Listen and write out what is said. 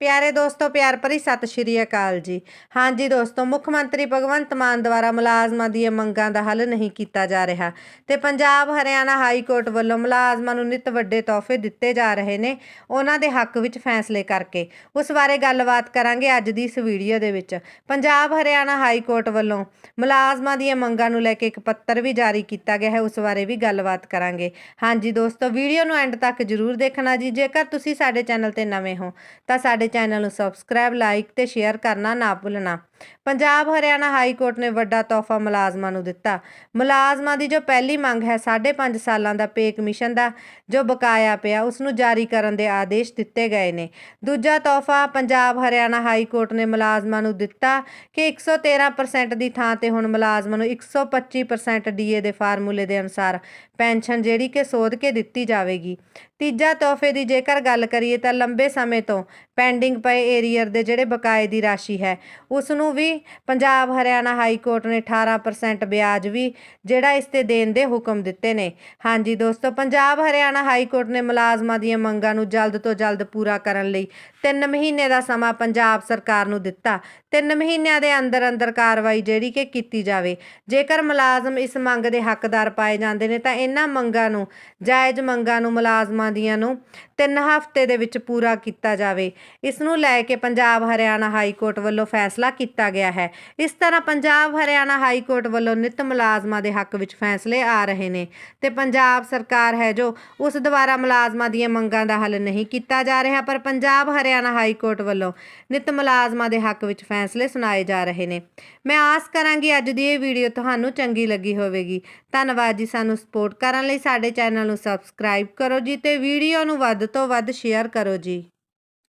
ਪਿਆਰੇ ਦੋਸਤੋ, ਪਿਆਰ ਭਰੀ ਸਤਿ ਸ਼੍ਰੀ ਅਕਾਲ ਜੀ। ਹਾਂਜੀ ਦੋਸਤੋ, ਮੁੱਖ ਮੰਤਰੀ ਭਗਵੰਤ ਮਾਨ ਦੁਆਰਾ ਮੁਲਾਜ਼ਮਾਂ ਦੀਆਂ ਮੰਗਾਂ ਦਾ ਹੱਲ ਨਹੀਂ ਕੀਤਾ ਜਾ ਰਿਹਾ ਤੇ ਪੰਜਾਬ, ਹਰਿਆਣਾ ਹਾਈ ਕੋਰਟ ਵੱਲੋਂ ਮੁਲਾਜ਼ਮਾਂ ਨੂੰ ਨਿਤ ਵੱਡੇ ਤੋਹਫੇ ਦਿੱਤੇ ਜਾ ਰਹੇ ਨੇ ਉਹਨਾਂ ਦੇ ਹੱਕ ਵਿੱਚ ਫੈਸਲੇ ਕਰਕੇ। ਉਸ ਬਾਰੇ ਗੱਲਬਾਤ ਕਰਾਂਗੇ ਅੱਜ ਦੀ ਇਸ ਵੀਡੀਓ ਦੇ ਵਿੱਚ। ਪੰਜਾਬ, ਹਰਿਆਣਾ ਹਾਈ ਕੋਰਟ ਵੱਲੋਂ ਮੁਲਾਜ਼ਮਾਂ ਦੀਆਂ ਮੰਗਾਂ ਨੂੰ ਲੈ ਕੇ ਇੱਕ ਪੱਤਰ ਵੀ ਜਾਰੀ ਕੀਤਾ ਗਿਆ ਹੈ, ਉਸ ਬਾਰੇ ਵੀ ਗੱਲਬਾਤ ਕਰਾਂਗੇ। ਹਾਂਜੀ ਦੋਸਤੋ, ਵੀਡੀਓ ਨੂੰ ਐਂਡ ਤੱਕ ਜਰੂਰ ਦੇਖਣਾ ਜੀ। ਜੇਕਰ ਤੁਸੀਂ ਸਾਡੇ ਚੈਨਲ ਤੇ ਨਵੇਂ ਹੋ, ਤਾਂ ਸਾਡੇ ਚੈਨਲ ਨੂੰ ਸਬਸਕ੍ਰਾਈਬ ਲਾਈਕ ਤੇ ਸ਼ੇਅਰ ਕਰਨਾ ਨਾ ਭੁੱਲਣਾ। ਪੰਜਾਬ ਹਰਿਆਣਾ ਹਾਈ ਕੋਰਟ ਨੇ ਵੱਡਾ ਤੋਹਫਾ ਮੁਲਾਜ਼ਮਾਂ ਨੂੰ ਦਿੱਤਾ। ਮੁਲਾਜ਼ਮਾਂ ਦੀ ਜੋ ਪਹਿਲੀ ਮੰਗ ਹੈ 5.5 ਸਾਲਾਂ ਦਾ ਪੇ ਕਮਿਸ਼ਨ ਦਾ ਜੋ ਬਕਾਇਆ ਪਿਆ, ਉਸ ਨੂੰ ਜਾਰੀ ਕਰਨ ਦੇ ਆਦੇਸ਼ ਦਿੱਤੇ ਗਏ ਨੇ। ਦੂਜਾ ਤੋਹਫਾ ਪੰਜਾਬ ਹਰਿਆਣਾ ਹਾਈ ਕੋਰਟ ਨੇ ਮੁਲਾਜ਼ਮਾਂ ਨੂੰ ਦਿੱਤਾ ਕਿ 113% ਦੀ ਥਾਂ ਤੇ ਹੁਣ ਮੁਲਾਜ਼ਮਾਂ ਨੂੰ 125% ਡੀਏ ਦੇ ਫਾਰਮੂਲੇ ਦੇ ਅਨੁਸਾਰ ਪੈਨਸ਼ਨ ਜਿਹੜੀ ਕਿ ਸੋਧ ਕੇ ਦਿੱਤੀ ਜਾਵੇਗੀ। ਤੀਜਾ ਤੋਹਫੇ ਦੀ ਜੇਕਰ ਗੱਲ ਕਰੀਏ ਤਾਂ ਲੰਬੇ ਸਮੇਂ ਤੋਂ ਪੈਂਡਿੰਗ ਪਏ ਏਰੀਅਰ ਦੇ ਜਿਹੜੇ ਬਕਾਏ ਦੀ ਰਾਸ਼ੀ ਹੈ, ਉਸ ਨੂੰ ਵੀ ਪੰਜਾਬ ਹਰਿਆਣਾ ਹਾਈ ਕੋਰਟ ਨੇ 18% ਵਿਆਜ ਵੀ ਜਿਹੜਾ ਇਸ ਤੇ ਦੇਣ ਦੇ ਹੁਕਮ ਦਿੱਤੇ ਨੇ। ਹਾਂਜੀ ਦੋਸਤੋ, ਪੰਜਾਬ ਹਰਿਆਣਾ ਹਾਈ ਕੋਰਟ ਨੇ ਮੁਲਾਜ਼ਮਾਂ ਦੀਆਂ ਮੰਗਾਂ ਨੂੰ ਜਲਦ ਤੋਂ ਜਲਦ ਪੂਰਾ ਕਰਨ ਲਈ 3 ਮਹੀਨੇ ਦਾ ਸਮਾਂ ਪੰਜਾਬ ਸਰਕਾਰ ਨੂੰ ਦਿੱਤਾ। 3 ਮਹੀਨਿਆਂ ਦੇ ਅੰਦਰ ਅੰਦਰ ਕਾਰਵਾਈ ਜਿਹੜੀ ਕਿ ਕੀਤੀ ਜਾਵੇ। ਜੇਕਰ ਮੁਲਾਜ਼ਮ ਇਸ ਮੰਗ ਦੇ ਹੱਕਦਾਰ ਪਾਏ ਜਾਂਦੇ ਨੇ ਤਾਂ ਇਹਨਾਂ ਮੰਗਾਂ ਨੂੰ, ਜਾਇਜ਼ ਮੰਗਾਂ ਨੂੰ ਮੁਲਾਜ਼ਮਾਂ ਦੀਆਂ ਨੂੰ 3 ਹਫ਼ਤੇ ਦੇ ਵਿੱਚ ਪੂਰਾ ਕੀਤਾ ਜਾਵੇ। ਇਸ ਨੂੰ ਲੈ ਕੇ ਪੰਜਾਬ ਹਰਿਆਣਾ ਹਾਈ ਕੋਰਟ ਵੱਲੋਂ ਫੈਸਲਾ ਕੀਤਾ ਕੀਤਾ ਗਿਆ ਹੈ। ਇਸ ਤਰ੍ਹਾਂ ਪੰਜਾਬ, ਹਰਿਆਣਾ ਹਾਈ ਕੋਰਟ ਵੱਲੋਂ ਨਿਤ ਮੁਲਾਜ਼ਮਾਂ ਦੇ ਹੱਕ ਵਿੱਚ ਫੈਸਲੇ ਆ ਰਹੇ ਨੇ ਤੇ ਪੰਜਾਬ ਸਰਕਾਰ ਹੈ ਜੋ ਉਸ ਦੁਆਰਾ ਮੁਲਾਜ਼ਮਾਂ ਦੀਆਂ ਮੰਗਾਂ ਦਾ ਹੱਲ ਨਹੀਂ ਕੀਤਾ ਜਾ ਰਿਹਾ, ਪਰ ਪੰਜਾਬ, ਹਰਿਆਣਾ ਹਾਈ ਕੋਰਟ ਵੱਲੋਂ ਨਿਤ ਮੁਲਾਜ਼ਮਾਂ ਦੇ ਹੱਕ ਵਿੱਚ ਫੈਸਲੇ ਸੁਣਾਏ ਜਾ ਰਹੇ ਨੇ। ਮੈਂ ਆਸ ਕਰਾਂਗੀ ਅੱਜ ਦੀ ਇਹ ਵੀਡੀਓ ਤੁਹਾਨੂੰ ਚੰਗੀ ਲੱਗੀ ਹੋਵੇਗੀ। ਧੰਨਵਾਦ ਜੀ ਸਾਨੂੰ ਸਪੋਰਟ ਕਰਨ ਲਈ, ਸਾਡੇ ਚੈਨਲ ਨੂੰ ਸਬਸਕ੍ਰਾਈਬ ਕਰੋ ਜੀ ਤੇ ਵੀਡੀਓ ਨੂੰ ਵੱਧ ਤੋਂ ਵੱਧ ਸ਼ੇਅਰ ਕਰੋ ਜੀ।